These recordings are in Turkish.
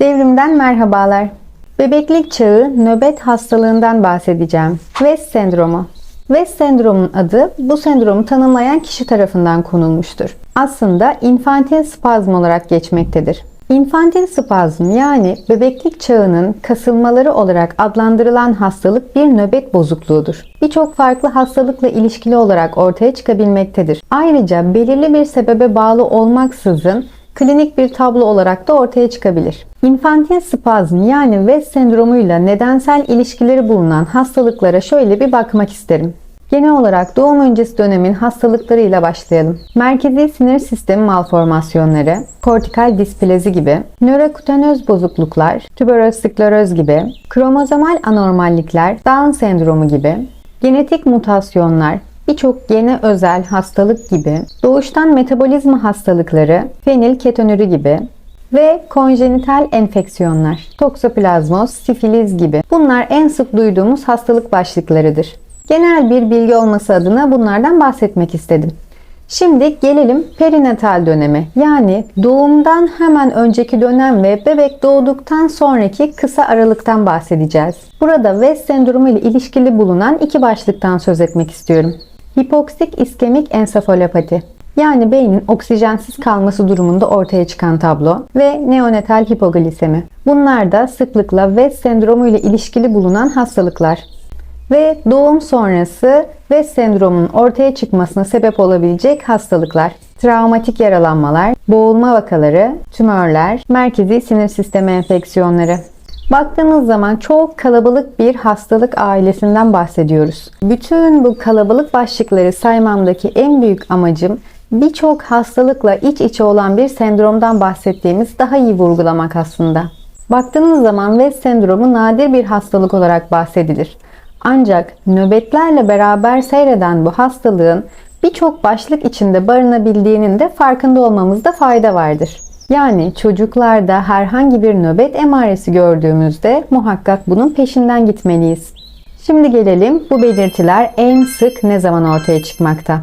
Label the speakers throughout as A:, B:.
A: Devrimden merhabalar. Bebeklik çağı nöbet hastalığından bahsedeceğim. West sendromu. West sendromun adı bu sendromu tanımlayan kişi tarafından konulmuştur. Aslında infantil spazm olarak geçmektedir. İnfantil spazm yani bebeklik çağının kasılmaları olarak adlandırılan hastalık bir nöbet bozukluğudur. Birçok farklı hastalıkla ilişkili olarak ortaya çıkabilmektedir. Ayrıca belirli bir sebebe bağlı olmaksızın klinik bir tablo olarak da ortaya çıkabilir. İnfantil spazm yani West sendromuyla nedensel ilişkileri bulunan hastalıklara şöyle bir bakmak isterim. Genel olarak doğum öncesi dönemin hastalıklarıyla başlayalım. Merkezi sinir sistemi malformasyonları, kortikal displezi gibi, nörokutenöz bozukluklar, tüberöz skleroz gibi, kromozomal anormallikler, Down sendromu gibi, genetik mutasyonlar, birçok gene özel hastalık gibi, doğuştan metabolizma hastalıkları, fenilketonuri gibi ve konjenital enfeksiyonlar, toksoplazmoz, sifiliz gibi. Bunlar en sık duyduğumuz hastalık başlıklarıdır. Genel bir bilgi olması adına bunlardan bahsetmek istedim. Şimdi gelelim perinatal döneme yani doğumdan hemen önceki dönem ve bebek doğduktan sonraki kısa aralıktan bahsedeceğiz. Burada West sendromu ile ilişkili bulunan iki başlıktan söz etmek istiyorum. Hipoksik iskemik ensefalopati yani beynin oksijensiz kalması durumunda ortaya çıkan tablo ve neonatal hipoglisemi. Bunlar da sıklıkla West sendromu ile ilişkili bulunan hastalıklar ve doğum sonrası West sendromunun ortaya çıkmasına sebep olabilecek hastalıklar. Travmatik yaralanmalar, boğulma vakaları, tümörler, merkezi sinir sistemi enfeksiyonları. Baktığınız zaman çok kalabalık bir hastalık ailesinden bahsediyoruz. Bütün bu kalabalık başlıkları saymamdaki en büyük amacım birçok hastalıkla iç içe olan bir sendromdan bahsettiğimiz daha iyi vurgulamak aslında. Baktığınız zaman West sendromu nadir bir hastalık olarak bahsedilir. Ancak nöbetlerle beraber seyreden bu hastalığın birçok başlık içinde barınabildiğinin de farkında olmamızda fayda vardır. Yani çocuklarda herhangi bir nöbet emaresi gördüğümüzde muhakkak bunun peşinden gitmeliyiz. Şimdi gelelim bu belirtiler en sık ne zaman ortaya çıkmakta?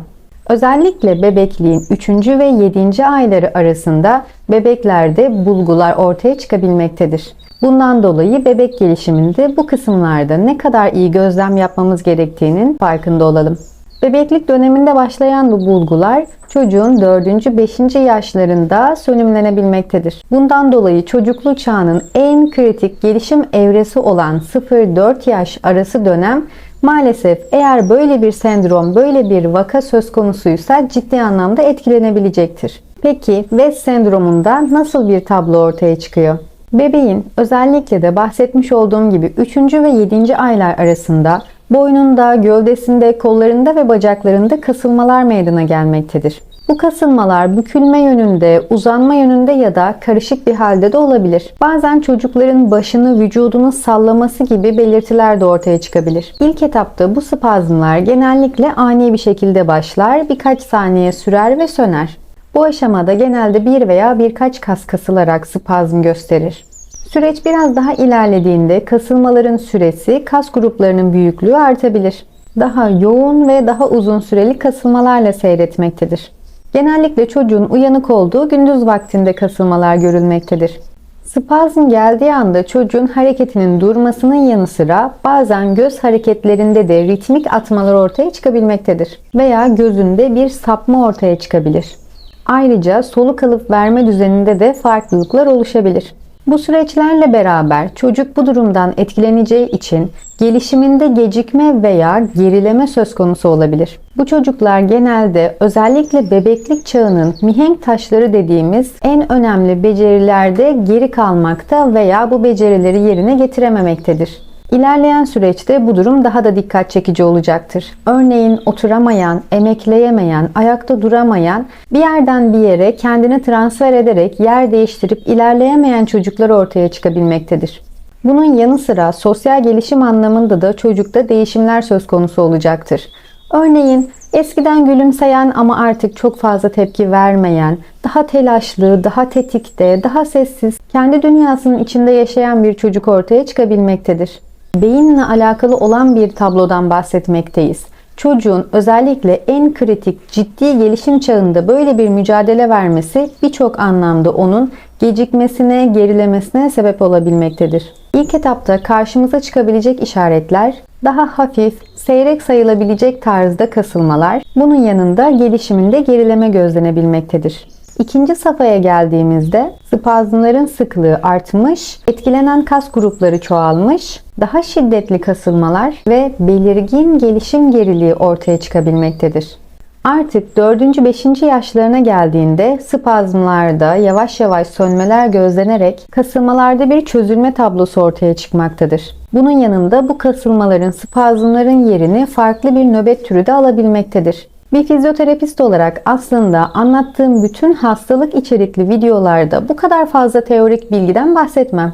A: Özellikle bebekliğin 3. ve 7. ayları arasında bebeklerde bulgular ortaya çıkabilmektedir. Bundan dolayı bebek gelişiminde bu kısımlarda ne kadar iyi gözlem yapmamız gerektiğinin farkında olalım. Bebeklik döneminde başlayan bu bulgular çocuğun 4. 5. yaşlarında sönümlenebilmektedir. Bundan dolayı çocuklu çağının en kritik gelişim evresi olan 0-4 yaş arası dönem maalesef eğer böyle bir sendrom, böyle bir vaka söz konusuysa ciddi anlamda etkilenebilecektir. Peki West sendromunda nasıl bir tablo ortaya çıkıyor? Bebeğin özellikle de bahsetmiş olduğum gibi 3. ve 7. aylar arasında boynunda, gövdesinde, kollarında ve bacaklarında kasılmalar meydana gelmektedir. Bu kasılmalar bükülme yönünde, uzanma yönünde ya da karışık bir halde de olabilir. Bazen çocukların başını, vücudunu sallaması gibi belirtiler de ortaya çıkabilir. İlk etapta bu spazmlar genellikle ani bir şekilde başlar, birkaç saniye sürer ve söner. Bu aşamada genelde bir veya birkaç kas kasılarak spazm gösterir. Süreç biraz daha ilerlediğinde kasılmaların süresi, kas gruplarının büyüklüğü artabilir. Daha yoğun ve daha uzun süreli kasılmalarla seyretmektedir. Genellikle çocuğun uyanık olduğu gündüz vaktinde kasılmalar görülmektedir. Spazm geldiği anda çocuğun hareketinin durmasının yanı sıra bazen göz hareketlerinde de ritmik atmalar ortaya çıkabilmektedir veya gözünde bir sapma ortaya çıkabilir. Ayrıca soluk alıp verme düzeninde de farklılıklar oluşabilir. Bu süreçlerle beraber çocuk bu durumdan etkileneceği için gelişiminde gecikme veya gerileme söz konusu olabilir. Bu çocuklar genelde özellikle bebeklik çağının mihenk taşları dediğimiz en önemli becerilerde geri kalmakta veya bu becerileri yerine getirememektedir. İlerleyen süreçte bu durum daha da dikkat çekici olacaktır. Örneğin oturamayan, emekleyemeyen, ayakta duramayan, bir yerden bir yere kendini transfer ederek yer değiştirip ilerleyemeyen çocuklar ortaya çıkabilmektedir. Bunun yanı sıra sosyal gelişim anlamında da çocukta değişimler söz konusu olacaktır. Örneğin eskiden gülümseyen ama artık çok fazla tepki vermeyen, daha telaşlı, daha tetikte, daha sessiz, kendi dünyasının içinde yaşayan bir çocuk ortaya çıkabilmektedir. Beyinle alakalı olan bir tablodan bahsetmekteyiz. Çocuğun özellikle en kritik, ciddi gelişim çağında böyle bir mücadele vermesi birçok anlamda onun gecikmesine, gerilemesine sebep olabilmektedir. İlk etapta karşımıza çıkabilecek işaretler daha hafif, seyrek sayılabilecek tarzda kasılmalar, bunun yanında gelişiminde gerileme gözlenebilmektedir. İkinci safhaya geldiğimizde spazmların sıklığı artmış, etkilenen kas grupları çoğalmış, daha şiddetli kasılmalar ve belirgin gelişim geriliği ortaya çıkabilmektedir. Artık 4. 5. yaşlarına geldiğinde spazmlarda yavaş yavaş sönmeler gözlenerek kasılmalarda bir çözülme tablosu ortaya çıkmaktadır. Bunun yanında bu kasılmaların spazmların yerini farklı bir nöbet türü de alabilmektedir. Bir fizyoterapist olarak aslında anlattığım bütün hastalık içerikli videolarda bu kadar fazla teorik bilgiden bahsetmem.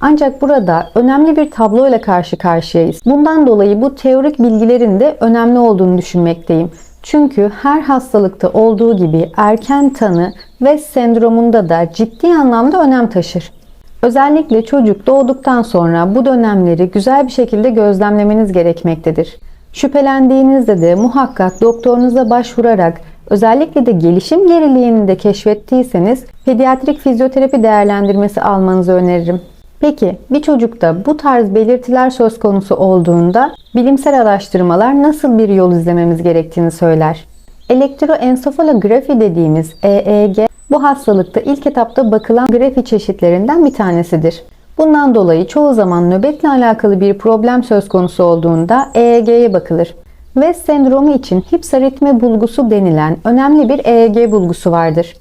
A: Ancak burada önemli bir tablo ile karşı karşıyayız. Bundan dolayı bu teorik bilgilerin de önemli olduğunu düşünmekteyim. Çünkü her hastalıkta olduğu gibi erken tanı ve sendromunda da ciddi anlamda önem taşır. Özellikle çocuk doğduktan sonra bu dönemleri güzel bir şekilde gözlemlemeniz gerekmektedir. Şüphelendiğinizde de muhakkak doktorunuza başvurarak özellikle de gelişim geriliğini de keşfettiyseniz pediatrik fizyoterapi değerlendirmesi almanızı öneririm. Peki bir çocukta bu tarz belirtiler söz konusu olduğunda bilimsel araştırmalar nasıl bir yol izlememiz gerektiğini söyler. Elektroensefalografi dediğimiz EEG bu hastalıkta ilk etapta bakılan grafi çeşitlerinden bir tanesidir. Bundan dolayı çoğu zaman nöbetle alakalı bir problem söz konusu olduğunda EEG'ye bakılır. West sendromu için hipsaritme bulgusu denilen önemli bir EEG bulgusu vardır.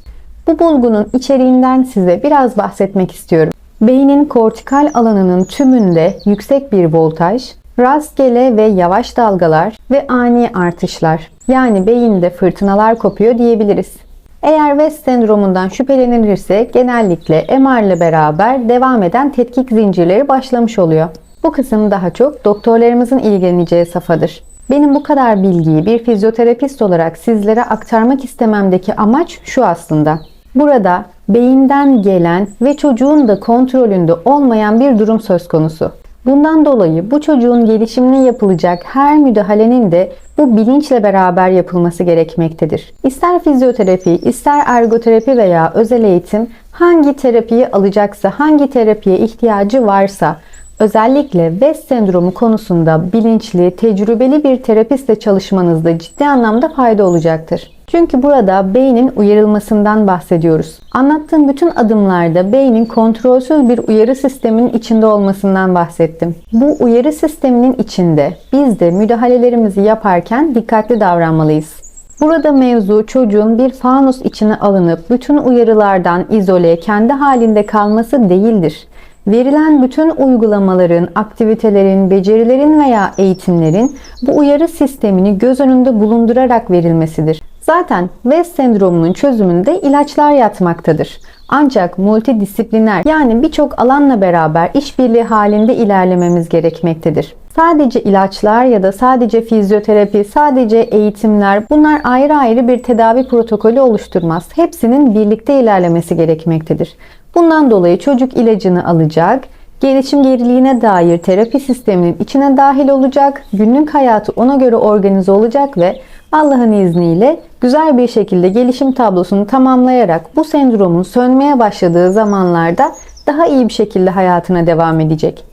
A: Bu bulgunun içeriğinden size biraz bahsetmek istiyorum. Beynin kortikal alanının tümünde yüksek bir voltaj, rastgele ve yavaş dalgalar ve ani artışlar. Yani beyinde fırtınalar kopuyor diyebiliriz. Eğer West sendromundan şüphelenilirse genellikle MR ile beraber devam eden tetkik zincirleri başlamış oluyor. Bu kısım daha çok doktorlarımızın ilgileneceği safhadır. Benim bu kadar bilgiyi bir fizyoterapist olarak sizlere aktarmak istememdeki amaç şu aslında. Burada beyinden gelen ve çocuğun da kontrolünde olmayan bir durum söz konusu. Bundan dolayı bu çocuğun gelişimine yapılacak her müdahalenin de bu bilinçle beraber yapılması gerekmektedir. İster fizyoterapi, ister ergoterapi veya özel eğitim hangi terapiyi alacaksa, hangi terapiye ihtiyacı varsa Özellikle West sendromu konusunda bilinçli, tecrübeli bir terapistle çalışmanızda ciddi anlamda fayda olacaktır. Çünkü burada beynin uyarılmasından bahsediyoruz. Anlattığım bütün adımlarda beynin kontrolsüz bir uyarı sisteminin içinde olmasından bahsettim. Bu uyarı sisteminin içinde biz de müdahalelerimizi yaparken dikkatli davranmalıyız. Burada mevzu çocuğun bir fanus içine alınıp bütün uyarılardan izole, kendi halinde kalması değildir. Verilen bütün uygulamaların, aktivitelerin, becerilerin veya eğitimlerin bu uyarı sistemini göz önünde bulundurarak verilmesidir. Zaten West sendromunun çözümünde ilaçlar yatmaktadır. Ancak multidisipliner yani birçok alanla beraber işbirliği halinde ilerlememiz gerekmektedir. Sadece ilaçlar ya da sadece fizyoterapi, sadece eğitimler bunlar ayrı ayrı bir tedavi protokolü oluşturmaz. Hepsinin birlikte ilerlemesi gerekmektedir. Bundan dolayı çocuk ilacını alacak, gelişim geriliğine dair terapi sisteminin içine dahil olacak, günlük hayatı ona göre organize olacak ve Allah'ın izniyle güzel bir şekilde gelişim tablosunu tamamlayarak bu sendromun sönmeye başladığı zamanlarda daha iyi bir şekilde hayatına devam edecek.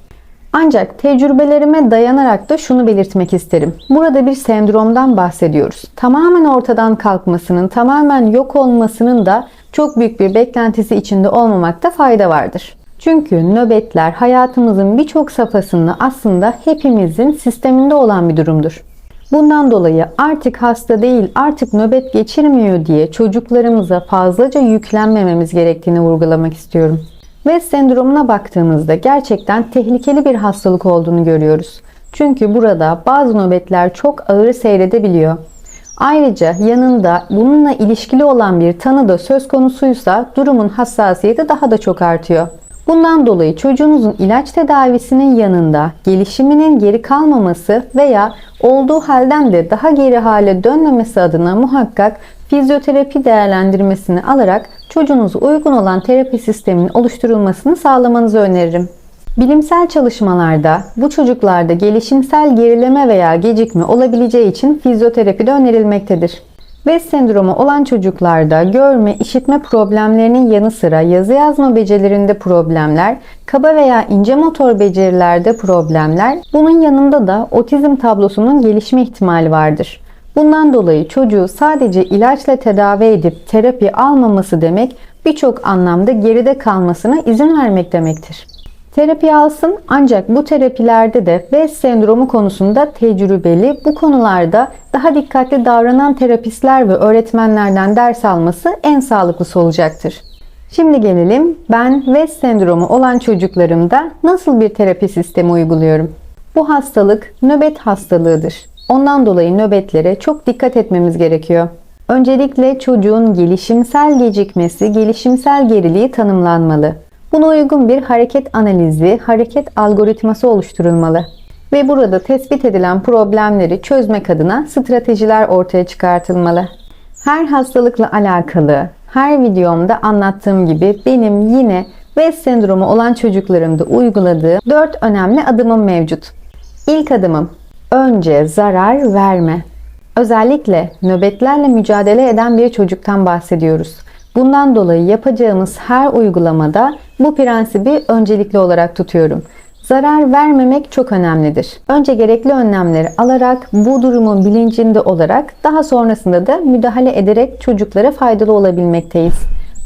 A: Ancak tecrübelerime dayanarak da şunu belirtmek isterim. Burada bir sendromdan bahsediyoruz. Tamamen ortadan kalkmasının, tamamen yok olmasının da çok büyük bir beklentisi içinde olmamakta fayda vardır. Çünkü nöbetler hayatımızın birçok safhasında aslında hepimizin sisteminde olan bir durumdur. Bundan dolayı artık hasta değil, artık nöbet geçirmiyor diye çocuklarımıza fazlaca yüklenmememiz gerektiğini vurgulamak istiyorum. Ve sendromuna baktığımızda gerçekten tehlikeli bir hastalık olduğunu görüyoruz. Çünkü burada bazı nöbetler çok ağır seyredebiliyor. Ayrıca yanında bununla ilişkili olan bir tanı da söz konusuysa durumun hassasiyeti daha da çok artıyor. Bundan dolayı çocuğunuzun ilaç tedavisinin yanında gelişiminin geri kalmaması veya olduğu halden de daha geri hale dönmemesi adına muhakkak fizyoterapi değerlendirmesini alarak çocuğunuza uygun olan terapi sisteminin oluşturulmasını sağlamanızı öneririm. Bilimsel çalışmalarda bu çocuklarda gelişimsel gerileme veya gecikme olabileceği için fizyoterapi de önerilmektedir. West sendromu olan çocuklarda görme, işitme problemlerinin yanı sıra yazı yazma becerilerinde problemler, kaba veya ince motor becerilerde problemler, bunun yanında da otizm tablosunun gelişme ihtimali vardır. Bundan dolayı çocuğu sadece ilaçla tedavi edip terapi almaması demek birçok anlamda geride kalmasına izin vermek demektir. Terapi alsın ancak bu terapilerde de West sendromu konusunda tecrübeli, bu konularda daha dikkatli davranan terapistler ve öğretmenlerden ders alması en sağlıklısı olacaktır. Şimdi gelelim ben West sendromu olan çocuklarımda nasıl bir terapi sistemi uyguluyorum? Bu hastalık nöbet hastalığıdır. Ondan dolayı nöbetlere çok dikkat etmemiz gerekiyor. Öncelikle çocuğun gelişimsel gecikmesi, gelişimsel geriliği tanımlanmalı. Buna uygun bir hareket analizi, hareket algoritması oluşturulmalı. Ve burada tespit edilen problemleri çözmek adına stratejiler ortaya çıkartılmalı. Her hastalıkla alakalı, her videomda anlattığım gibi benim yine West sendromu olan çocuklarımda uyguladığım 4 önemli adımım mevcut. İlk adımım önce zarar verme. Özellikle nöbetlerle mücadele eden bir çocuktan bahsediyoruz. Bundan dolayı yapacağımız her uygulamada bu prensibi öncelikli olarak tutuyorum. Zarar vermemek çok önemlidir. Önce gerekli önlemleri alarak, bu durumun bilincinde olarak daha sonrasında da müdahale ederek çocuklara faydalı olabilmekteyiz.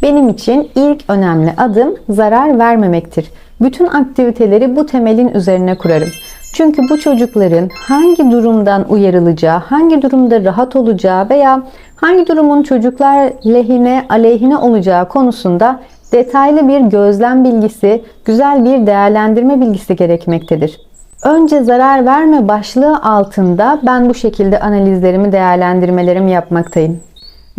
A: Benim için ilk önemli adım zarar vermemektir. Bütün aktiviteleri bu temelin üzerine kurarım. Çünkü bu çocukların hangi durumdan uyarılacağı, hangi durumda rahat olacağı veya hangi durumun çocuklar lehine, aleyhine olacağı konusunda detaylı bir gözlem bilgisi, güzel bir değerlendirme bilgisi gerekmektedir. Önce zarar verme başlığı altında ben bu şekilde analizlerimi, değerlendirmelerimi yapmaktayım.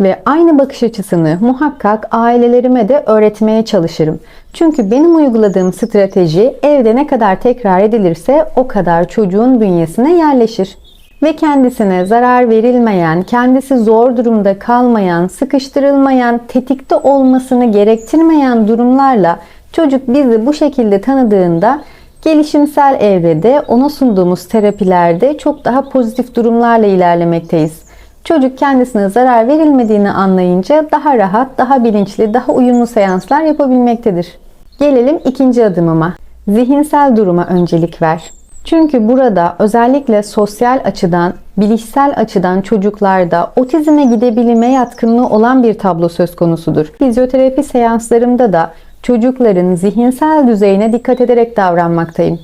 A: Ve aynı bakış açısını muhakkak ailelerime de öğretmeye çalışırım. Çünkü benim uyguladığım strateji evde ne kadar tekrar edilirse o kadar çocuğun bünyesine yerleşir. Ve kendisine zarar verilmeyen, kendisi zor durumda kalmayan, sıkıştırılmayan, tetikte olmasını gerektirmeyen durumlarla çocuk bizi bu şekilde tanıdığında gelişimsel evrede ona sunduğumuz terapilerde çok daha pozitif durumlarla ilerlemekteyiz. Çocuk kendisine zarar verilmediğini anlayınca daha rahat, daha bilinçli, daha uyumlu seanslar yapabilmektedir. Gelelim ikinci adımıma. Zihinsel duruma öncelik ver. Çünkü burada özellikle sosyal açıdan, bilişsel açıdan çocuklarda otizme gidebilme yatkınlığı olan bir tablo söz konusudur. Fizyoterapi seanslarımda da çocukların zihinsel düzeyine dikkat ederek davranmaktayım.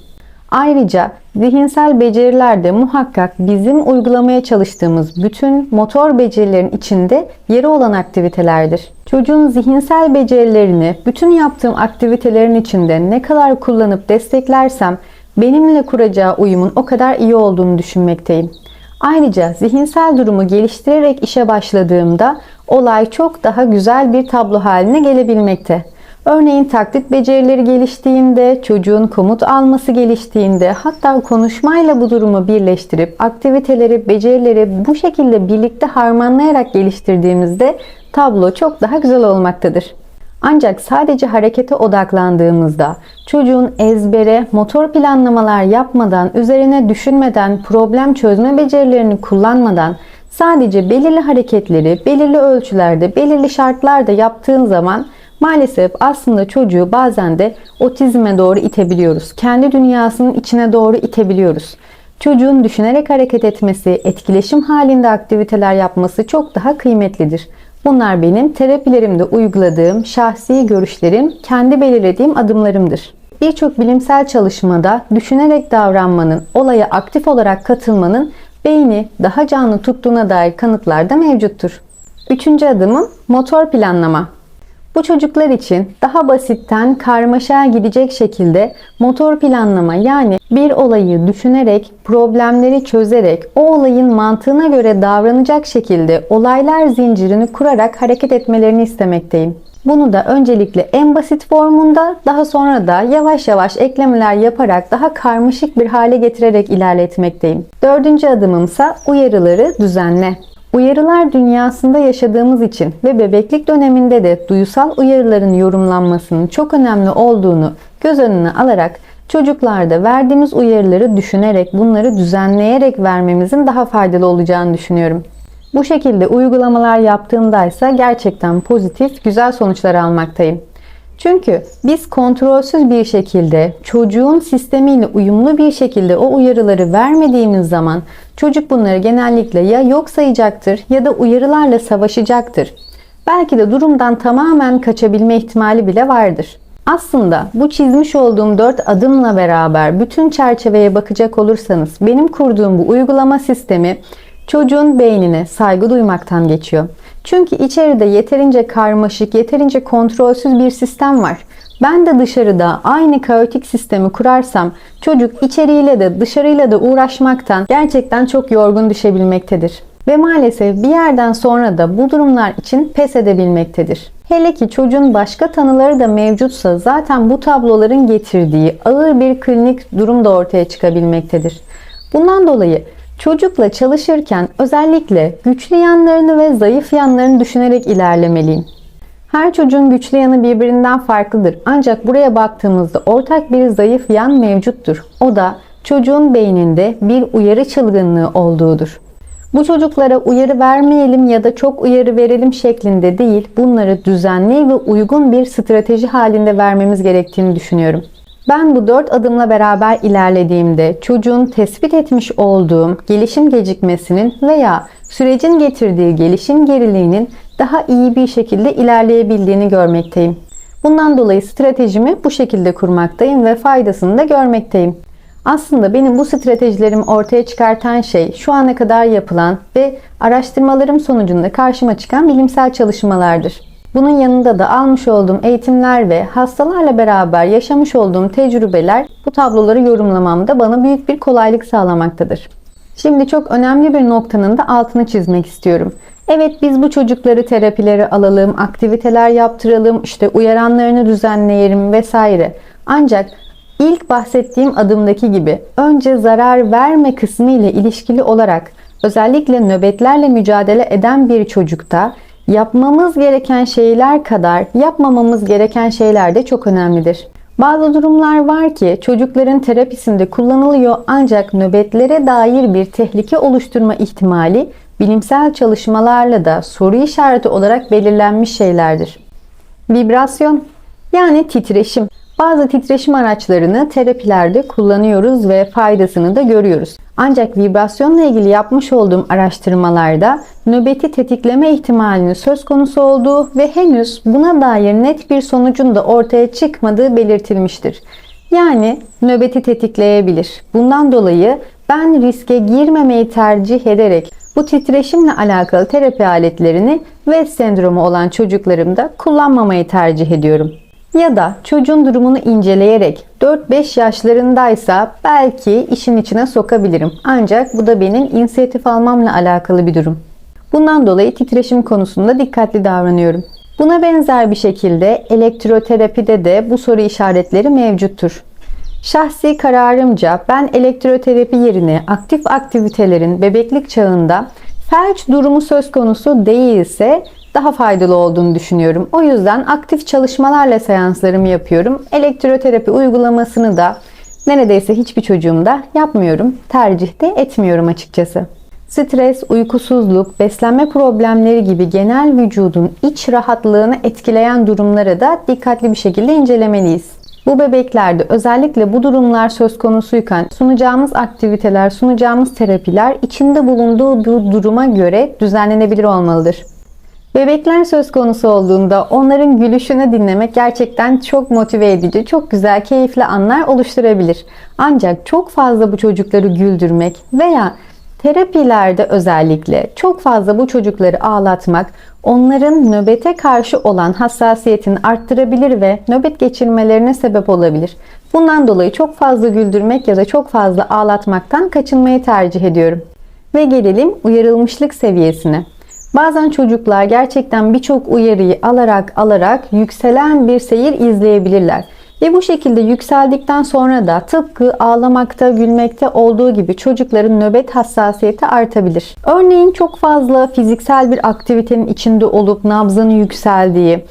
A: Ayrıca zihinsel beceriler de muhakkak bizim uygulamaya çalıştığımız bütün motor becerilerin içinde yeri olan aktivitelerdir. Çocuğun zihinsel becerilerini bütün yaptığım aktivitelerin içinde ne kadar kullanıp desteklersem benimle kuracağı uyumun o kadar iyi olduğunu düşünmekteyim. Ayrıca zihinsel durumu geliştirerek işe başladığımda olay çok daha güzel bir tablo haline gelebilmekte. Örneğin taklit becerileri geliştiğinde, çocuğun komut alması geliştiğinde, hatta konuşmayla bu durumu birleştirip aktiviteleri, becerileri bu şekilde birlikte harmanlayarak geliştirdiğimizde tablo çok daha güzel olmaktadır. Ancak sadece harekete odaklandığımızda, çocuğun ezbere, motor planlamalar yapmadan, üzerine düşünmeden, problem çözme becerilerini kullanmadan, sadece belirli hareketleri belirli ölçülerde, belirli şartlarda yaptığın zaman Maalesef aslında çocuğu bazen de otizme doğru itebiliyoruz. Kendi dünyasının içine doğru itebiliyoruz. Çocuğun düşünerek hareket etmesi, etkileşim halinde aktiviteler yapması çok daha kıymetlidir. Bunlar benim terapilerimde uyguladığım şahsi görüşlerim, kendi belirlediğim adımlarımdır. Birçok bilimsel çalışmada düşünerek davranmanın, olaya aktif olarak katılmanın beyni daha canlı tuttuğuna dair kanıtlar da mevcuttur. Üçüncü adımım motor planlama. Bu çocuklar için daha basitten karmaşaya gidecek şekilde motor planlama yani bir olayı düşünerek, problemleri çözerek, o olayın mantığına göre davranacak şekilde olaylar zincirini kurarak hareket etmelerini istemekteyim. Bunu da öncelikle en basit formunda daha sonra da yavaş yavaş eklemeler yaparak daha karmaşık bir hale getirerek ilerletmekteyim. Dördüncü adımımsa uyarıları düzenle. Uyarılar dünyasında yaşadığımız için ve bebeklik döneminde de duysal uyarıların yorumlanmasının çok önemli olduğunu göz önüne alarak çocuklarda verdiğimiz uyarıları düşünerek, bunları düzenleyerek vermemizin daha faydalı olacağını düşünüyorum. Bu şekilde uygulamalar yaptığımda ise gerçekten pozitif, güzel sonuçlar almaktayım. Çünkü biz kontrolsüz bir şekilde çocuğun sistemiyle uyumlu bir şekilde o uyarıları vermediğimiz zaman çocuk bunları genellikle ya yok sayacaktır ya da uyarılarla savaşacaktır. Belki de durumdan tamamen kaçabilme ihtimali bile vardır. Aslında bu çizmiş olduğum 4 adımla beraber bütün çerçeveye bakacak olursanız benim kurduğum bu uygulama sistemi çocuğun beynine saygı duymaktan geçiyor. Çünkü içeride yeterince karmaşık, yeterince kontrolsüz bir sistem var. Ben de dışarıda aynı kaotik sistemi kurarsam çocuk içeriyle de dışarıyla da uğraşmaktan gerçekten çok yorgun düşebilmektedir. Ve maalesef bir yerden sonra da bu durumlar için pes edebilmektedir. Hele ki çocuğun başka tanıları da mevcutsa zaten bu tabloların getirdiği ağır bir klinik durum da ortaya çıkabilmektedir. Bundan dolayı çocukla çalışırken özellikle güçlü yanlarını ve zayıf yanlarını düşünerek ilerlemeliyim. Her çocuğun güçlü yanı birbirinden farklıdır. Ancak buraya baktığımızda ortak bir zayıf yan mevcuttur. O da çocuğun beyninde bir uyarı çılgınlığı olduğudur. Bu çocuklara uyarı vermeyelim ya da çok uyarı verelim şeklinde değil, bunları düzenli ve uygun bir strateji halinde vermemiz gerektiğini düşünüyorum. Ben bu dört adımla beraber ilerlediğimde çocuğun tespit etmiş olduğum gelişim gecikmesinin veya sürecin getirdiği gelişim geriliğinin daha iyi bir şekilde ilerleyebildiğini görmekteyim. Bundan dolayı stratejimi bu şekilde kurmaktayım ve faydasını da görmekteyim. Aslında benim bu stratejilerimi ortaya çıkartan şey şu ana kadar yapılan ve araştırmalarım sonucunda karşıma çıkan bilimsel çalışmalardır. Bunun yanında da almış olduğum eğitimler ve hastalarla beraber yaşamış olduğum tecrübeler bu tabloları yorumlamamda bana büyük bir kolaylık sağlamaktadır. Şimdi çok önemli bir noktanın da altını çizmek istiyorum. Evet biz bu çocukları terapileri alalım, aktiviteler yaptıralım, işte uyaranlarını düzenleyelim vesaire. Ancak ilk bahsettiğim adımdaki gibi önce zarar verme kısmı ile ilişkili olarak özellikle nöbetlerle mücadele eden bir çocukta yapmamız gereken şeyler kadar yapmamamız gereken şeyler de çok önemlidir. Bazı durumlar var ki çocukların terapisinde kullanılıyor ancak nöbetlere dair bir tehlike oluşturma ihtimali bilimsel çalışmalarla da soru işareti olarak belirlenmiş şeylerdir. Vibrasyon yani titreşim. Bazı titreşim araçlarını terapilerde kullanıyoruz ve faydasını da görüyoruz. Ancak vibrasyonla ilgili yapmış olduğum araştırmalarda nöbeti tetikleme ihtimalinin söz konusu olduğu ve henüz buna dair net bir sonucun da ortaya çıkmadığı belirtilmiştir. Yani nöbeti tetikleyebilir. Bundan dolayı ben riske girmemeyi tercih ederek bu titreşimle alakalı terapi aletlerini ve sendromu olan çocuklarımda kullanmamayı tercih ediyorum. Ya da çocuğun durumunu inceleyerek 4-5 yaşlarındaysa belki işin içine sokabilirim. Ancak bu da benim inisiyatif almamla alakalı bir durum. Bundan dolayı titreşim konusunda dikkatli davranıyorum. Buna benzer bir şekilde elektroterapide de bu soru işaretleri mevcuttur. Şahsi kararımca ben elektroterapi yerine aktif aktivitelerin bebeklik çağında felç durumu söz konusu değilse daha faydalı olduğunu düşünüyorum. O yüzden aktif çalışmalarla seanslarımı yapıyorum. Elektroterapi uygulamasını da neredeyse hiçbir çocuğumda yapmıyorum. Tercih de etmiyorum açıkçası. Stres, uykusuzluk, beslenme problemleri gibi genel vücudun iç rahatlığını etkileyen durumları da dikkatli bir şekilde incelemeliyiz. Bu bebeklerde özellikle bu durumlar söz konusuyken sunacağımız aktiviteler, sunacağımız terapiler içinde bulunduğu bu duruma göre düzenlenebilir olmalıdır. Bebekler söz konusu olduğunda onların gülüşünü dinlemek gerçekten çok motive edici, çok güzel, keyifli anlar oluşturabilir. Ancak çok fazla bu çocukları güldürmek veya terapilerde özellikle çok fazla bu çocukları ağlatmak onların nöbete karşı olan hassasiyetini arttırabilir ve nöbet geçirmelerine sebep olabilir. Bundan dolayı çok fazla güldürmek ya da çok fazla ağlatmaktan kaçınmayı tercih ediyorum. Ve gelelim uyarılmışlık seviyesine. Bazen çocuklar gerçekten birçok uyarıyı alarak alarak yükselen bir seyir izleyebilirler. Ve bu şekilde yükseldikten sonra da tıpkı ağlamakta, gülmekte olduğu gibi çocukların nöbet hassasiyeti artabilir. Örneğin çok fazla fiziksel bir aktivitenin içinde olup nabzın yükseldiği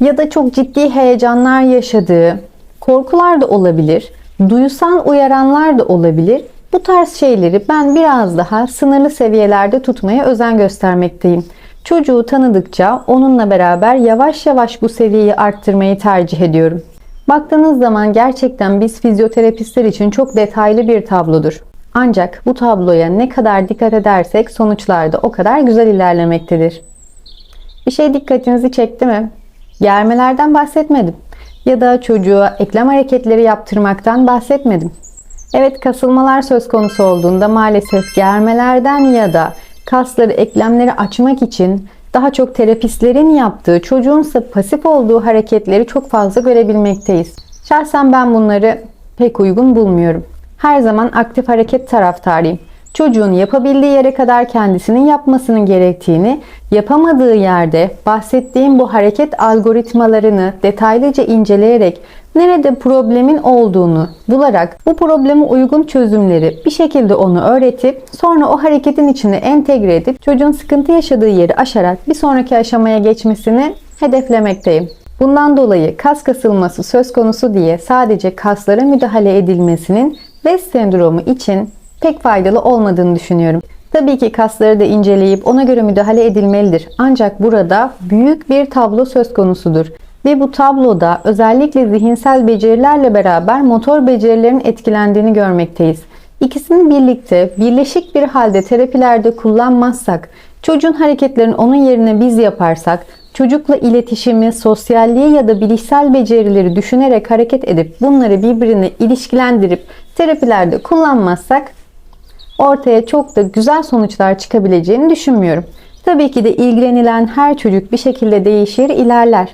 A: ya da çok ciddi heyecanlar yaşadığı, korkular da olabilir. Duyusal uyaranlar da olabilir. Bu tarz şeyleri ben biraz daha sınırlı seviyelerde tutmaya özen göstermekteyim. Çocuğu tanıdıkça onunla beraber yavaş yavaş bu seviyeyi arttırmayı tercih ediyorum. Baktığınız zaman gerçekten biz fizyoterapistler için çok detaylı bir tablodur. Ancak bu tabloya ne kadar dikkat edersek sonuçlarda o kadar güzel ilerlemektedir. Bir şey dikkatinizi çekti mi? Germelerden bahsetmedim. Ya da çocuğa eklem hareketleri yaptırmaktan bahsetmedim. Evet kasılmalar söz konusu olduğunda maalesef germelerden ya da kasları, eklemleri açmak için daha çok terapistlerin yaptığı, çocuğunsa pasif olduğu hareketleri çok fazla görebilmekteyiz. Şahsen ben bunları pek uygun bulmuyorum. Her zaman aktif hareket taraftarıyım. Çocuğun yapabildiği yere kadar kendisinin yapmasının gerektiğini, yapamadığı yerde bahsettiğim bu hareket algoritmalarını detaylıca inceleyerek nerede problemin olduğunu bularak bu probleme uygun çözümleri bir şekilde onu öğretip sonra o hareketin içine entegre edip çocuğun sıkıntı yaşadığı yeri aşarak bir sonraki aşamaya geçmesini hedeflemekteyim. Bundan dolayı kas kasılması söz konusu diye sadece kaslara müdahale edilmesinin West sendromu için pek faydalı olmadığını düşünüyorum. Tabii ki kasları da inceleyip ona göre müdahale edilmelidir. Ancak burada büyük bir tablo söz konusudur. Ve bu tabloda özellikle zihinsel becerilerle beraber motor becerilerin etkilendiğini görmekteyiz. İkisini birlikte, birleşik bir halde terapilerde kullanmazsak, çocuğun hareketlerini onun yerine biz yaparsak, çocukla iletişimi, sosyalliği ya da bilişsel becerileri düşünerek hareket edip bunları birbirine ilişkilendirip terapilerde kullanmazsak ortaya çok da güzel sonuçlar çıkabileceğini düşünmüyorum. Tabii ki de ilgilenilen her çocuk bir şekilde değişir, ilerler.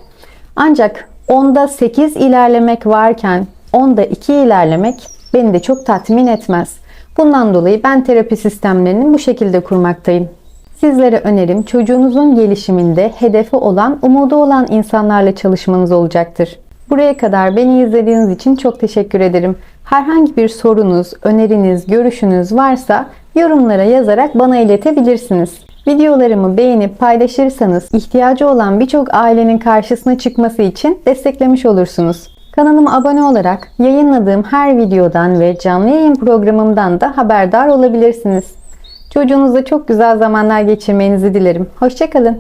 A: Ancak onda 8 ilerlemek varken onda 2 ilerlemek beni de çok tatmin etmez. Bundan dolayı ben terapi sistemlerini bu şekilde kurmaktayım. Sizlere önerim çocuğunuzun gelişiminde hedefi olan, umudu olan insanlarla çalışmanız olacaktır. Buraya kadar beni izlediğiniz için çok teşekkür ederim. Herhangi bir sorunuz, öneriniz, görüşünüz varsa yorumlara yazarak bana iletebilirsiniz. Videolarımı beğenip paylaşırsanız ihtiyacı olan birçok ailenin karşısına çıkması için desteklemiş olursunuz. Kanalıma abone olarak yayınladığım her videodan ve canlı yayın programımdan da haberdar olabilirsiniz. Çocuğunuzla çok güzel zamanlar geçirmenizi dilerim. Hoşçakalın.